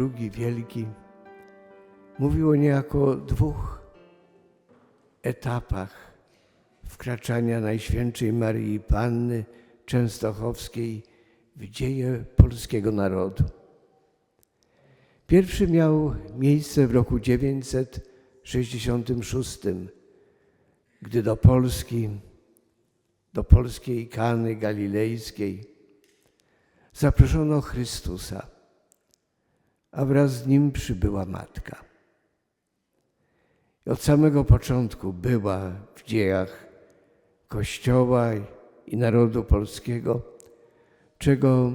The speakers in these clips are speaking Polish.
II Wielki mówił o niejako dwóch etapach wkraczania Najświętszej Maryi Panny Częstochowskiej w dzieje polskiego narodu. Pierwszy miał miejsce w roku 966, gdy do Polski, do polskiej Kany Galilejskiej zaproszono Chrystusa, a wraz z nim przybyła Matka. I od samego początku była w dziejach Kościoła i narodu polskiego, czego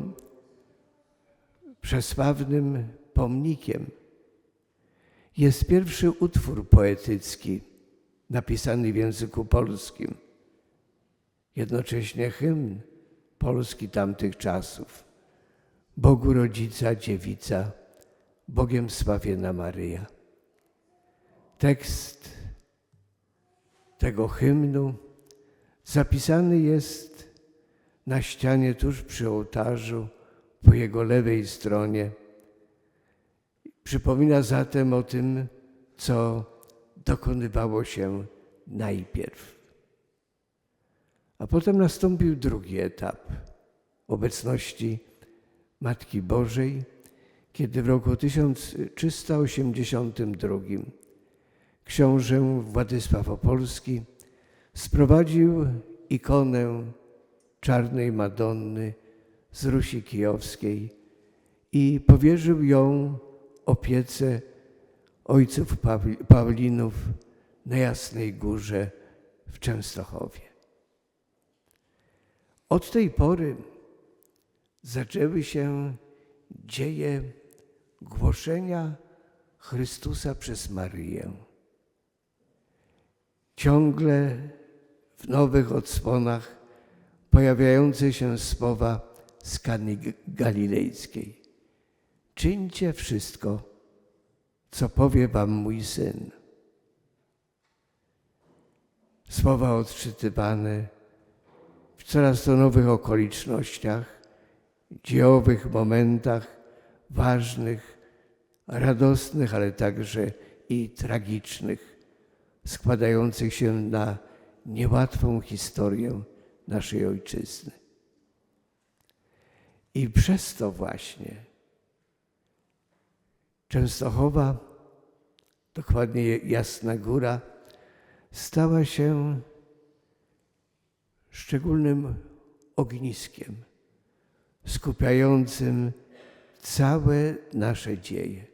przesławnym pomnikiem jest pierwszy utwór poetycki napisany w języku polskim, jednocześnie hymn Polski tamtych czasów. Bogu Rodzica, Dziewica, Bogiem sławiena Maryja. Tekst tego hymnu zapisany jest na ścianie tuż przy ołtarzu po jego lewej stronie. Przypomina zatem o tym, co dokonywało się najpierw. A potem nastąpił drugi etap obecności Matki Bożej, kiedy w roku 1382 książę Władysław Opolski sprowadził ikonę czarnej Madonny z Rusi Kijowskiej i powierzył ją opiece ojców Pawlinów na Jasnej Górze w Częstochowie. Od tej pory zaczęły się dzieje głoszenia Chrystusa przez Maryję. Ciągle w nowych odsłonach pojawiające się słowa z Kany Galilejskiej. Czyńcie wszystko, co powie wam mój syn. Słowa odczytywane w coraz to nowych okolicznościach, dziejowych momentach, ważnych, radosnych, ale także i tragicznych, składających się na niełatwą historię naszej ojczyzny. I przez to właśnie Częstochowa, dokładnie Jasna Góra, stała się szczególnym ogniskiem skupiającym całe nasze dzieje.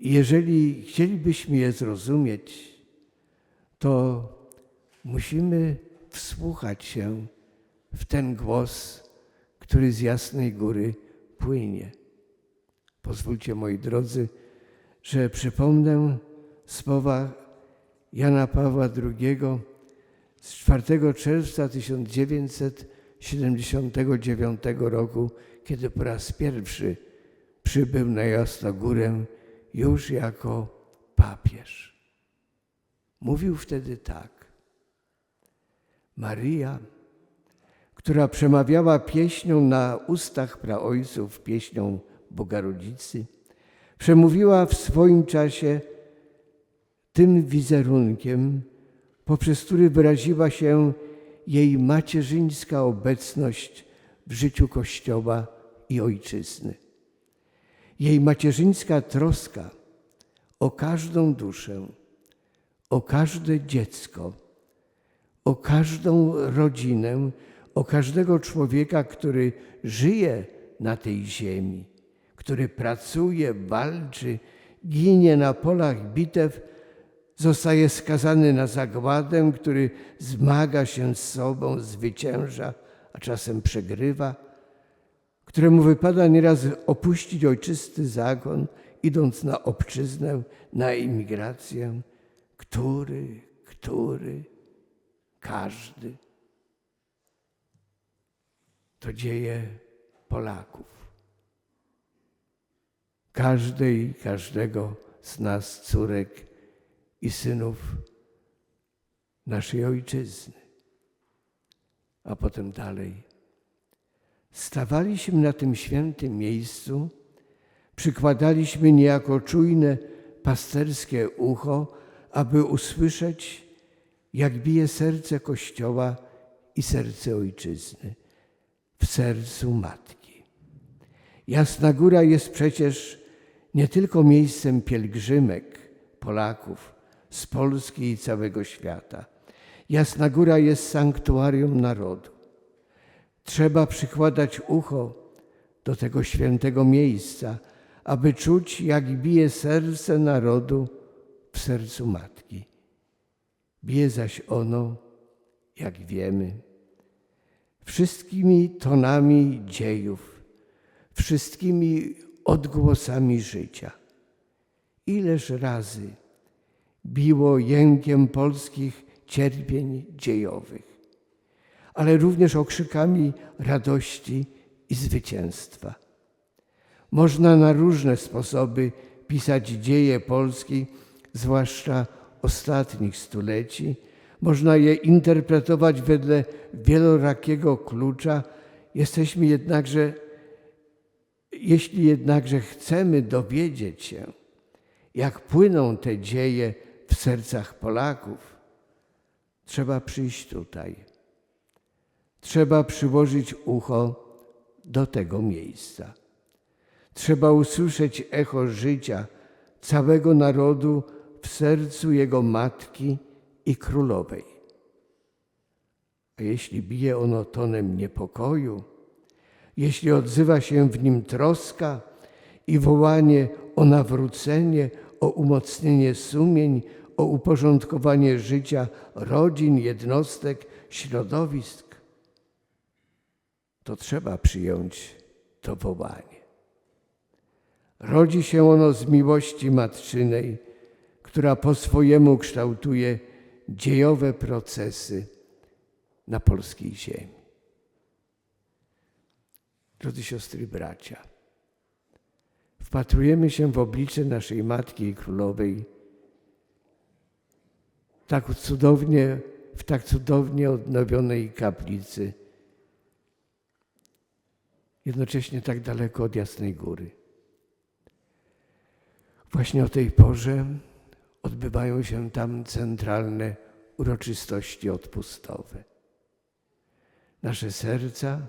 Jeżeli chcielibyśmy je zrozumieć, to musimy wsłuchać się w ten głos, który z Jasnej Góry płynie. Pozwólcie, moi drodzy, że przypomnę słowa Jana Pawła II z 4 czerwca 1979 roku, kiedy po raz pierwszy przybył na Jasnogórę już jako papież. Mówił wtedy tak. Maryja, która przemawiała pieśnią na ustach praojców, pieśnią Bogarodzicy, przemówiła w swoim czasie tym wizerunkiem, poprzez który wyraziła się jej macierzyńska obecność w życiu Kościoła i Ojczyzny. Jej macierzyńska troska o każdą duszę, o każde dziecko, o każdą rodzinę, o każdego człowieka, który żyje na tej ziemi, który pracuje, walczy, ginie na polach bitew zostaje skazany na zagładę, który zmaga się z sobą, zwycięża, a czasem przegrywa, któremu wypada nieraz opuścić ojczysty zakon, idąc na obczyznę, na imigrację, który, który, każdy. To dzieje Polaków. Każdej, każdego z nas córek i synów naszej ojczyzny. A potem dalej. Stawaliśmy na tym świętym miejscu Przykładaliśmy niejako czujne pasterskie ucho, aby usłyszeć, jak bije serce Kościoła i serce Ojczyzny w sercu Matki. Jasna Góra jest przecież nie tylko miejscem pielgrzymek Polaków z Polski i całego świata. Jasna Góra jest sanktuarium narodu. Trzeba przykładać ucho do tego świętego miejsca, aby czuć, jak bije serce narodu w sercu Matki. Bije zaś ono, jak wiemy, wszystkimi tonami dziejów, wszystkimi odgłosami życia. Ileż razy biło jękiem polskich cierpień dziejowych, ale również okrzykami radości i zwycięstwa. Można na różne sposoby pisać dzieje Polski, zwłaszcza ostatnich stuleci. Można je interpretować wedle wielorakiego klucza. Jesteśmy jednakże, jeśli jednakże chcemy dowiedzieć się, jak płyną te dzieje w sercach Polaków, trzeba przyjść tutaj. Trzeba przyłożyć ucho do tego miejsca. Trzeba usłyszeć echo życia całego narodu w sercu jego matki i królowej. A jeśli bije ono tonem niepokoju, jeśli odzywa się w nim troska i wołanie o nawrócenie, o umocnienie sumień, o uporządkowanie życia rodzin, jednostek, środowisk, to trzeba przyjąć to wołanie. Rodzi się ono z miłości matczynej, która po swojemu kształtuje dziejowe procesy na polskiej ziemi. Drodzy siostry bracia, wpatrujemy się w oblicze naszej Matki i Królowej tak cudownie, w tak cudownie odnowionej kaplicy, jednocześnie tak daleko od Jasnej Góry. Właśnie o tej porze odbywają się tam centralne uroczystości odpustowe. Nasze serca,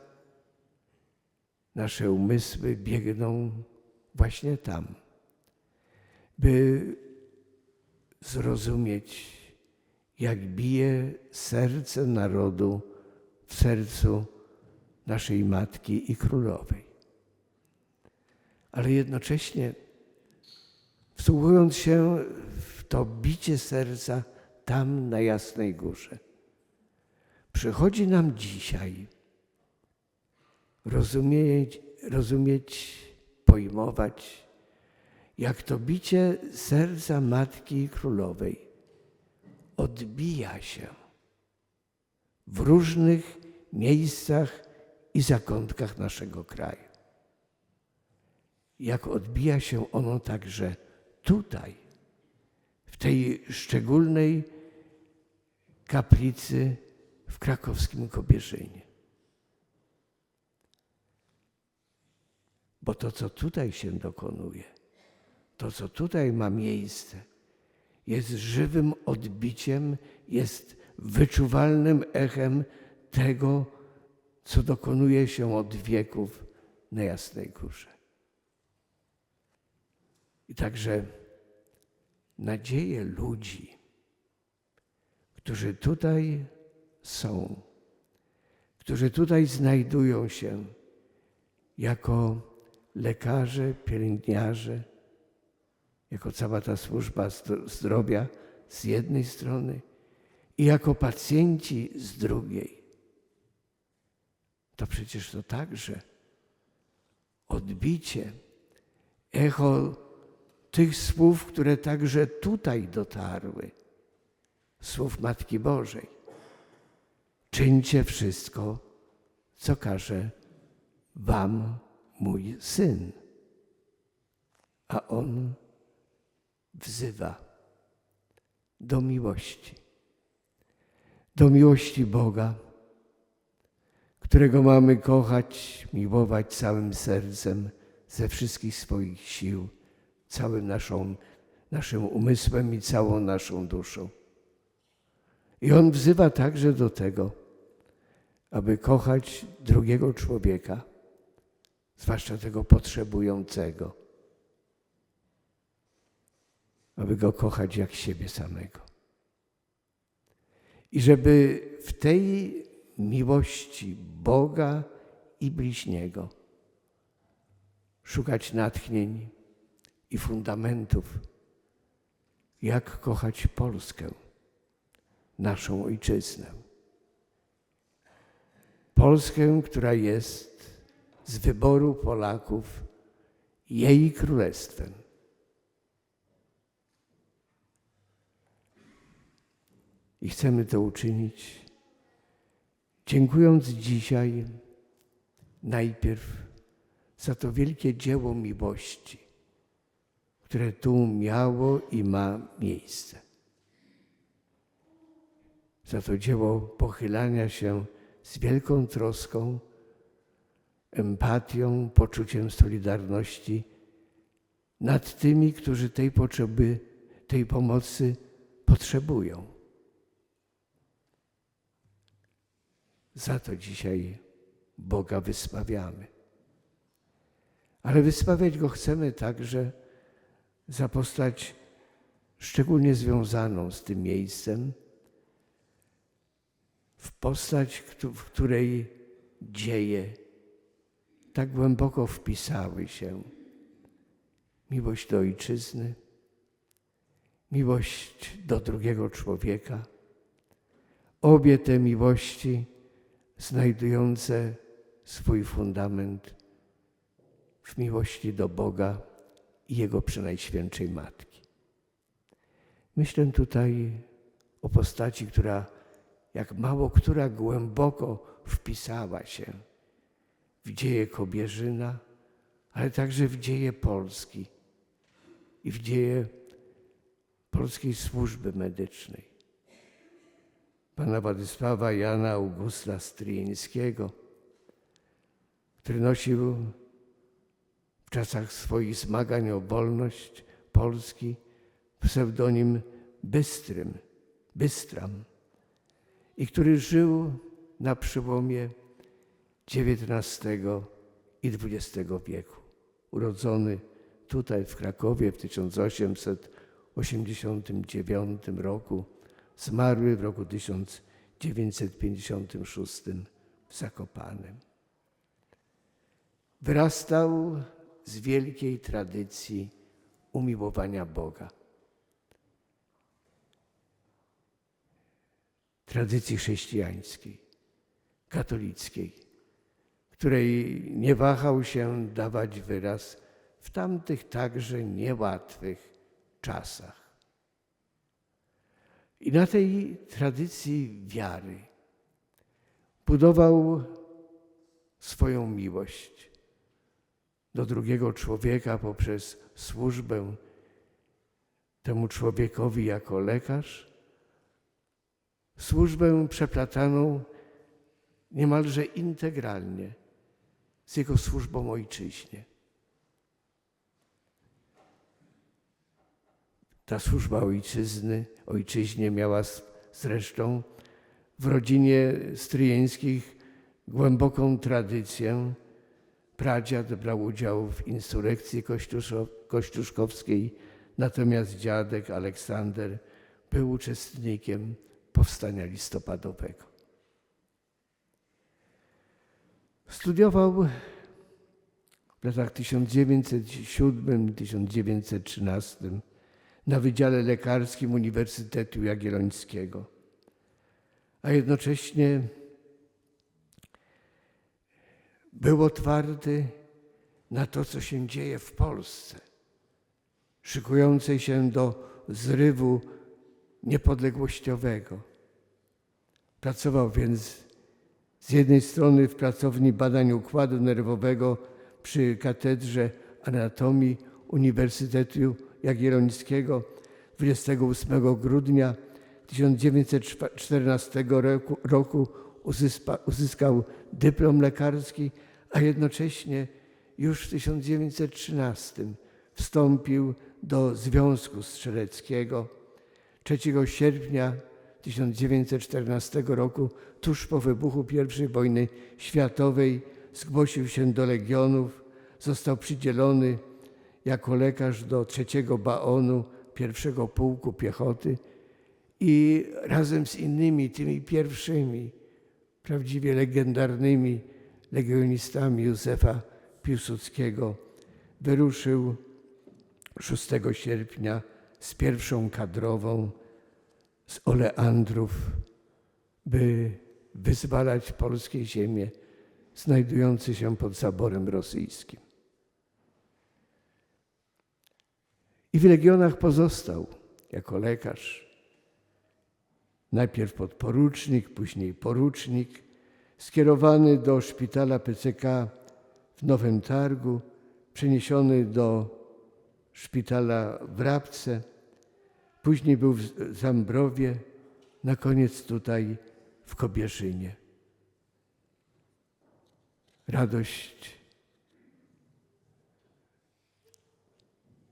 nasze umysły biegną właśnie tam, by zrozumieć, jak bije serce narodu w sercu naszej Matki i Królowej. Ale jednocześnie wsłuchując się w to bicie serca tam na Jasnej Górze, przychodzi nam dzisiaj rozumieć, rozumieć pojmować, jak to bicie serca Matki i Królowej odbija się w różnych miejscach i zakątkach naszego kraju. Jak odbija się ono także tutaj, w tej szczególnej kaplicy w krakowskim Kobierzynie. Bo to, co tutaj się dokonuje, to, co tutaj ma miejsce, jest żywym odbiciem, jest wyczuwalnym echem tego, co dokonuje się od wieków na Jasnej Górze. I także nadzieje ludzi, którzy tutaj są, którzy tutaj znajdują się jako lekarze, pielęgniarze, jako cała ta służba zdrowia z jednej strony i jako pacjenci z drugiej. To przecież to także odbicie, echo tych słów, które także tutaj dotarły, słów Matki Bożej. Czyńcie wszystko, co każe Wam mój syn. A on wzywa do miłości, do miłości Boga, którego mamy kochać, miłować całym sercem, ze wszystkich swoich sił, całym naszą, naszym umysłem i całą naszą duszą. I On wzywa także do tego, aby kochać drugiego człowieka, zwłaszcza tego potrzebującego, aby go kochać jak siebie samego. I żeby w tej miłości Boga i bliźniego szukać natchnień i fundamentów, jak kochać Polskę, naszą ojczyznę. Polskę, która jest z wyboru Polaków jej królestwem. I chcemy to uczynić, dziękując dzisiaj najpierw za to wielkie dzieło miłości, które tu miało i ma miejsce. Za to dzieło pochylania się z wielką troską, empatią, poczuciem solidarności nad tymi, którzy tej potrzeby, tej pomocy potrzebują. Za to dzisiaj Boga wysławiamy. Ale wysławiać Go chcemy także za postać szczególnie związaną z tym miejscem, w postać, w której dzieje tak głęboko wpisały się miłość do ojczyzny, miłość do drugiego człowieka. Obie te miłości znajdujące swój fundament w miłości do Boga i Jego Przenajświętszej Matki. Myślę tutaj o postaci, która jak mało która głęboko wpisała się w dzieje Kobierzyna, ale także w dzieje Polski i w dzieje polskiej służby medycznej pana Władysława Jana Augusta Stryjeńskiego, który nosił w czasach swoich zmagań o wolność Polski pseudonim Bystrym, Bystram i który żył na przełomie XIX i XX wieku. Urodzony tutaj w Krakowie w 1889 roku zmarły w roku 1956 w Zakopanem. Wyrastał z wielkiej tradycji umiłowania Boga. Tradycji chrześcijańskiej, katolickiej, której nie wahał się dawać wyraz w tamtych także niełatwych czasach. I na tej tradycji wiary budował swoją miłość do drugiego człowieka poprzez służbę temu człowiekowi jako lekarz, służbę przeplataną niemalże integralnie z jego służbą ojczyźnie. Ta służba ojczyzny, ojczyźnie miała zresztą w rodzinie stryjeńskich głęboką tradycję. Pradziad brał udział w insurekcji kościuszkowskiej, natomiast dziadek Aleksander był uczestnikiem powstania listopadowego. Studiował w latach 1907-1913 na Wydziale Lekarskim Uniwersytetu Jagiellońskiego, a jednocześnie był otwarty na to, co się dzieje w Polsce, szykującej się do zrywu niepodległościowego. Pracował więc z jednej strony w pracowni badań układu nerwowego przy Katedrze Anatomii Uniwersytetu Jagiellońskiego 28 grudnia 1914 roku, roku uzyskał dyplom lekarski, a jednocześnie już w 1913 wstąpił do Związku Strzeleckiego. 3 sierpnia 1914 roku, tuż po wybuchu I wojny światowej, zgłosił się do legionów, został przydzielony jako lekarz do trzeciego baonu pierwszego pułku piechoty i razem z innymi, tymi pierwszymi, prawdziwie legendarnymi legionistami Józefa Piłsudskiego wyruszył 6 sierpnia z pierwszą kadrową z Oleandrów, by wyzwalać polskie ziemie znajdujące się pod zaborem rosyjskim. I w legionach pozostał jako lekarz. Najpierw podporucznik, później porucznik, skierowany do szpitala PCK w Nowym Targu, przeniesiony do szpitala w Rabce, później był w Zambrowie, na koniec tutaj w Kobieszynie. Radość,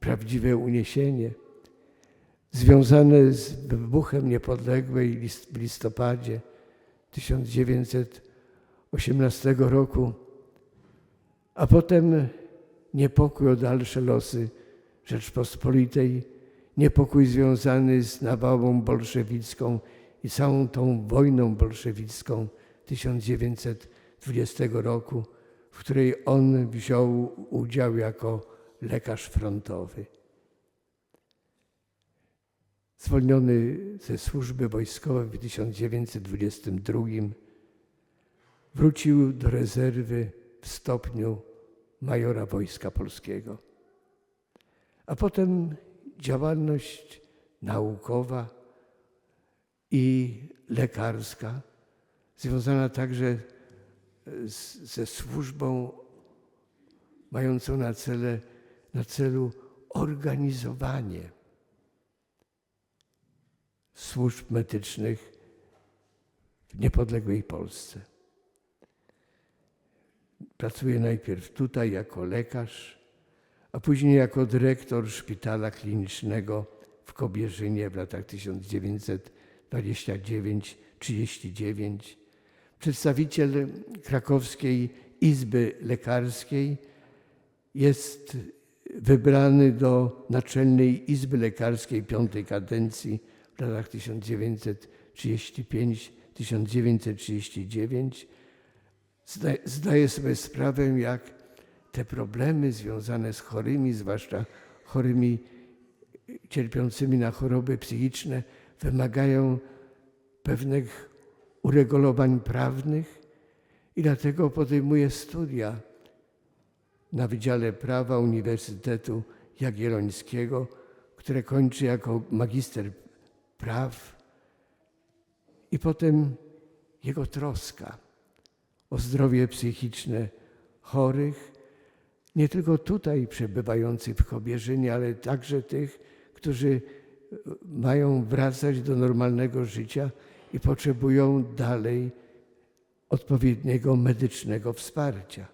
prawdziwe uniesienie związane z wybuchem niepodległej w listopadzie 1918 roku, a potem niepokój o dalsze losy Rzeczpospolitej, niepokój związany z nawałą bolszewicką i całą tą wojną bolszewicką 1920 roku, w której on wziął udział jako lekarz frontowy. Zwolniony ze służby wojskowej w 1922 wrócił do rezerwy w stopniu majora Wojska Polskiego. A potem działalność naukowa i lekarska, związana także z, ze służbą mającą na, cele, na celu organizowanie służb medycznych w niepodległej Polsce. Pracuje najpierw tutaj jako lekarz, a później jako dyrektor szpitala klinicznego w Kobierzynie w latach 1929-39. Przedstawiciel krakowskiej Izby Lekarskiej jest wybrany do Naczelnej Izby Lekarskiej piątej kadencji w latach 1935-1939. Zdaję sobie sprawę, jak te problemy związane z chorymi, zwłaszcza chorymi cierpiącymi na choroby psychiczne, wymagają pewnych uregulowań prawnych i dlatego podejmuje studia na Wydziale Prawa Uniwersytetu Jagiellońskiego, które kończy jako magister praw i potem jego troska o zdrowie psychiczne chorych, nie tylko tutaj przebywających w Kobierzynie, ale także tych, którzy mają wracać do normalnego życia i potrzebują dalej odpowiedniego medycznego wsparcia.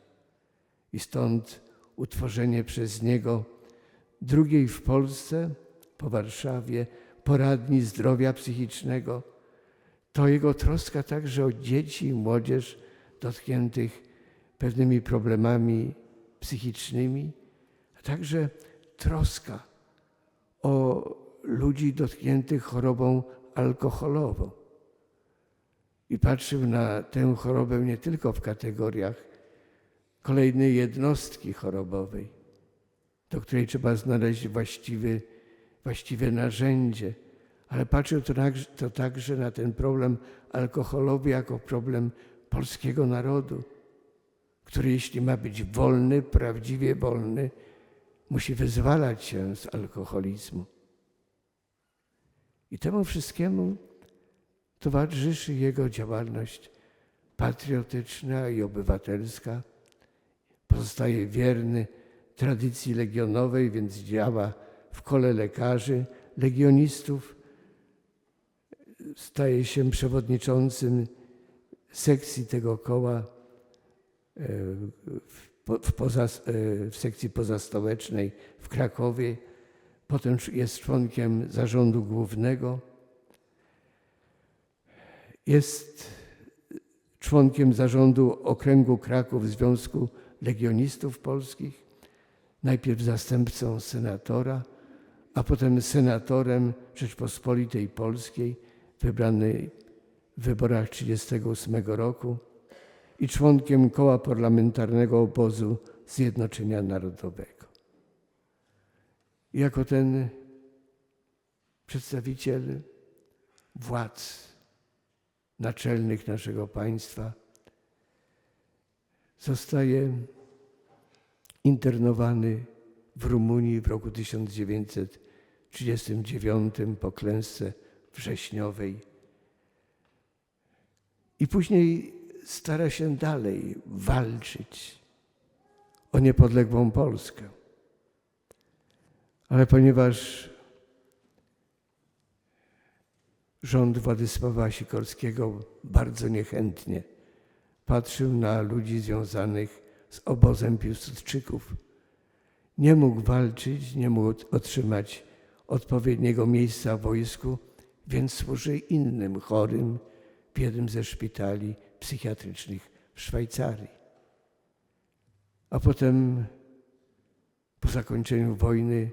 I stąd utworzenie przez niego drugiej w Polsce, po Warszawie, poradni zdrowia psychicznego. To jego troska także o dzieci i młodzież dotkniętych pewnymi problemami psychicznymi, a także troska o ludzi dotkniętych chorobą alkoholową. I patrzył na tę chorobę nie tylko w kategoriach kolejnej jednostki chorobowej, do której trzeba znaleźć właściwy, właściwe narzędzie, ale patrzył to, to także na ten problem alkoholowy jako problem polskiego narodu, który jeśli ma być wolny, prawdziwie wolny, musi wyzwalać się z alkoholizmu. I temu wszystkiemu towarzyszy jego działalność patriotyczna i obywatelska. Pozostaje wierny tradycji legionowej, więc działa w kole lekarzy, legionistów. Staje się przewodniczącym sekcji tego koła w po- w, poza, e, w sekcji pozastołecznej w Krakowie. Potem jest członkiem zarządu głównego. Jest członkiem zarządu Okręgu Kraków Związku Legionistów Polskich, najpierw zastępcą senatora, a potem senatorem Rzeczpospolitej Polskiej, wybrany w wyborach 1938 roku i członkiem koła parlamentarnego obozu Zjednoczenia Narodowego. Jako ten przedstawiciel władz naczelnych naszego państwa zostaje internowany w Rumunii w roku 1939 po klęsce wrześniowej i później stara się dalej walczyć o niepodległą Polskę. Ale ponieważ rząd Władysława Sikorskiego bardzo niechętnie patrzył na ludzi związanych z obozem Piłsudczyków, nie mógł walczyć, nie mógł otrzymać odpowiedniego miejsca w wojsku, więc służy innym chorym w jednym ze szpitali psychiatrycznych w Szwajcarii. A potem, po zakończeniu wojny,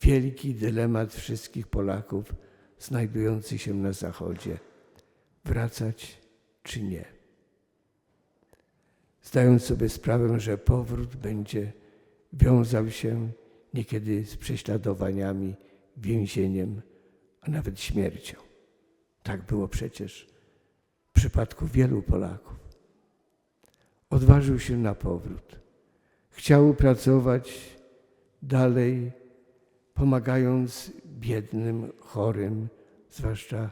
wielki dylemat wszystkich Polaków znajdujących się na Zachodzie: wracać czy nie. Zdając sobie sprawę, że powrót będzie wiązał się niekiedy z prześladowaniami, więzieniem, a nawet śmiercią. Tak było przecież w przypadku wielu Polaków. Odważył się na powrót. Chciał pracować dalej, pomagając biednym, chorym, zwłaszcza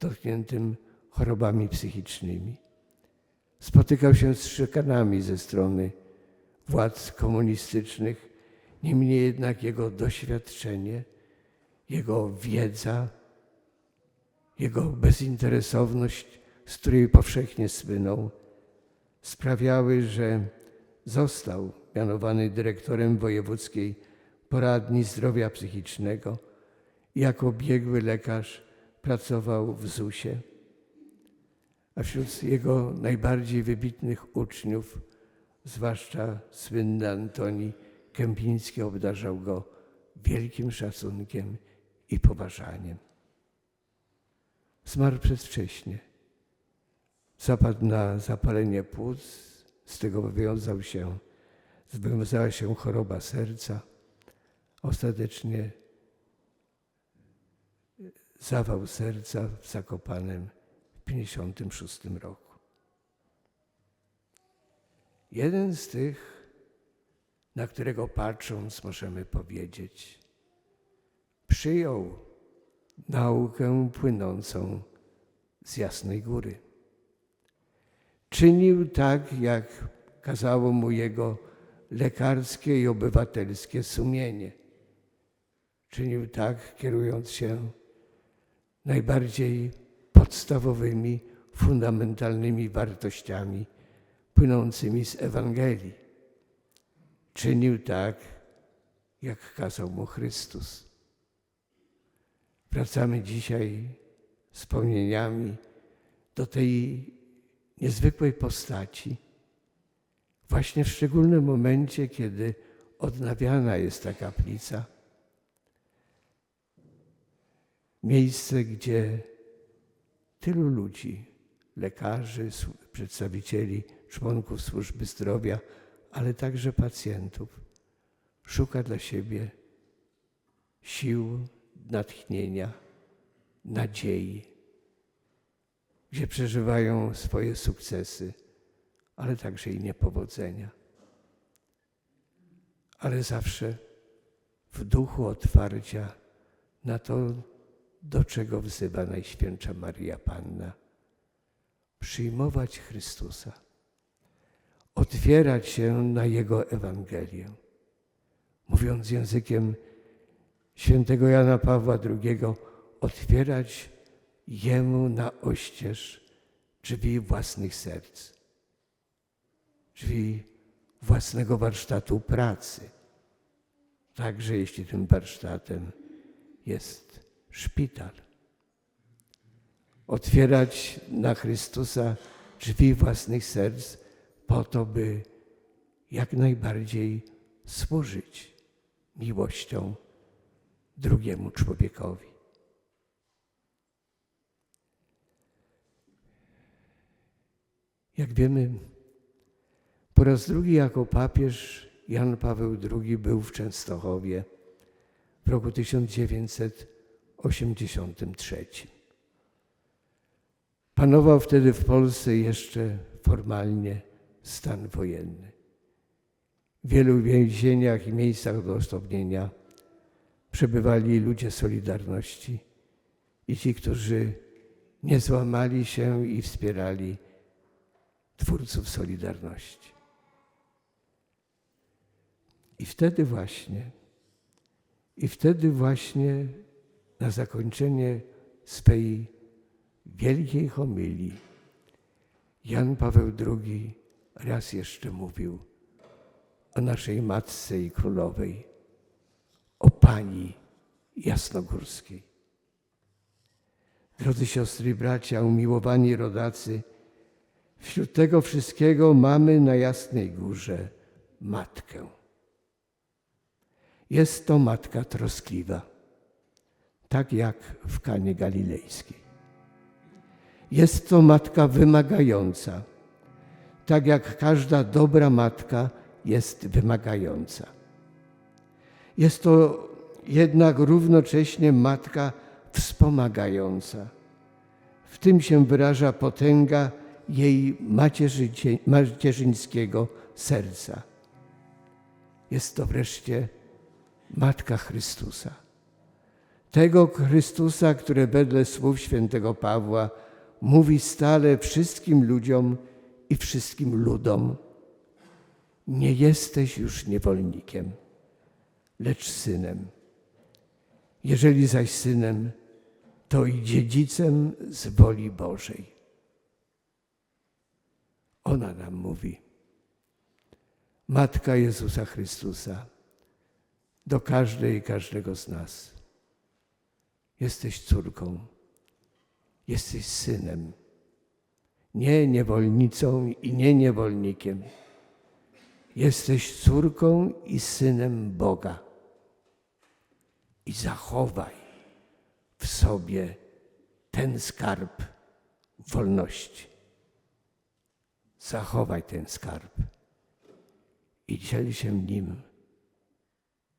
dotkniętym chorobami psychicznymi. Spotykał się z szykanami ze strony władz komunistycznych, niemniej jednak jego doświadczenie, jego wiedza, jego bezinteresowność, z której powszechnie słynął, sprawiały, że został mianowany dyrektorem wojewódzkiej poradni zdrowia psychicznego jako biegły lekarz pracował w ZUS-ie. A wśród jego najbardziej wybitnych uczniów, zwłaszcza słynny Antoni Kępiński, obdarzał go wielkim szacunkiem i poważaniem. Zmarł przedwcześnie. Zapadł na zapalenie płuc, z tego wywiązał się, wywiązała się choroba serca. Ostatecznie zawał serca w 1956 roku. Jeden z tych, na którego patrząc możemy powiedzieć, przyjął naukę płynącą z Jasnej Góry. Czynił tak, jak kazało mu jego lekarskie i obywatelskie sumienie. Czynił tak, kierując się najbardziej podstawowymi, fundamentalnymi wartościami płynącymi z Ewangelii. Czynił tak, jak kazał mu Chrystus. Wracamy dzisiaj wspomnieniami do tej niezwykłej postaci, właśnie w szczególnym momencie, kiedy odnawiana jest ta kaplica. Miejsce, gdzie tylu ludzi, lekarzy, przedstawicieli, członków służby zdrowia, ale także pacjentów, szuka dla siebie sił, natchnienia, nadziei, gdzie przeżywają swoje sukcesy, ale także i niepowodzenia. Ale zawsze w duchu otwarcia na to, do czego wzywa Najświętsza Maria Panna. Przyjmować Chrystusa, otwierać się na Jego Ewangelię. Mówiąc językiem świętego Jana Pawła II, otwierać Jemu na oścież drzwi własnych serc, drzwi własnego warsztatu pracy. Także jeśli tym warsztatem jest szpital. Otwierać na Chrystusa drzwi własnych serc po to, by jak najbardziej służyć miłością drugiemu człowiekowi. Jak wiemy, po raz drugi jako papież Jan Paweł II był w Częstochowie w roku 1983. Panował wtedy w Polsce jeszcze formalnie stan wojenny. W wielu więzieniach i miejscach do osobnienia przebywali ludzie Solidarności i ci, którzy nie złamali się i wspierali twórców Solidarności. I wtedy właśnie, i wtedy właśnie na zakończenie swej wielkiej homilii Jan Paweł II raz jeszcze mówił o naszej Matce i Królowej, o Pani Jasnogórskiej. Drodzy siostry i bracia, umiłowani rodacy, wśród tego wszystkiego mamy na Jasnej Górze Matkę. Jest to Matka troskliwa, tak jak w Kanie Galilejskiej. Jest to Matka wymagająca, tak jak każda dobra matka jest wymagająca. Jest to jednak równocześnie matka wspomagająca. W tym się wyraża potęga jej macierzyńskiego serca. Jest to wreszcie Matka Chrystusa. Tego Chrystusa, który wedle słów świętego Pawła mówi stale wszystkim ludziom i wszystkim ludom: Nie jesteś już niewolnikiem, lecz synem. Jeżeli zaś synem, to i dziedzicem z woli Bożej. Ona nam mówi, Matka Jezusa Chrystusa, do każdej i każdego z nas. Jesteś córką, jesteś synem, nie niewolnicą i nie niewolnikiem. Jesteś córką i synem Boga. I zachowaj w sobie ten skarb wolności. Zachowaj ten skarb i dziel się nim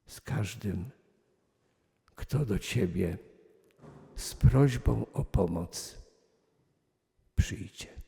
z każdym, kto do Ciebie z prośbą o pomoc przyjdzie.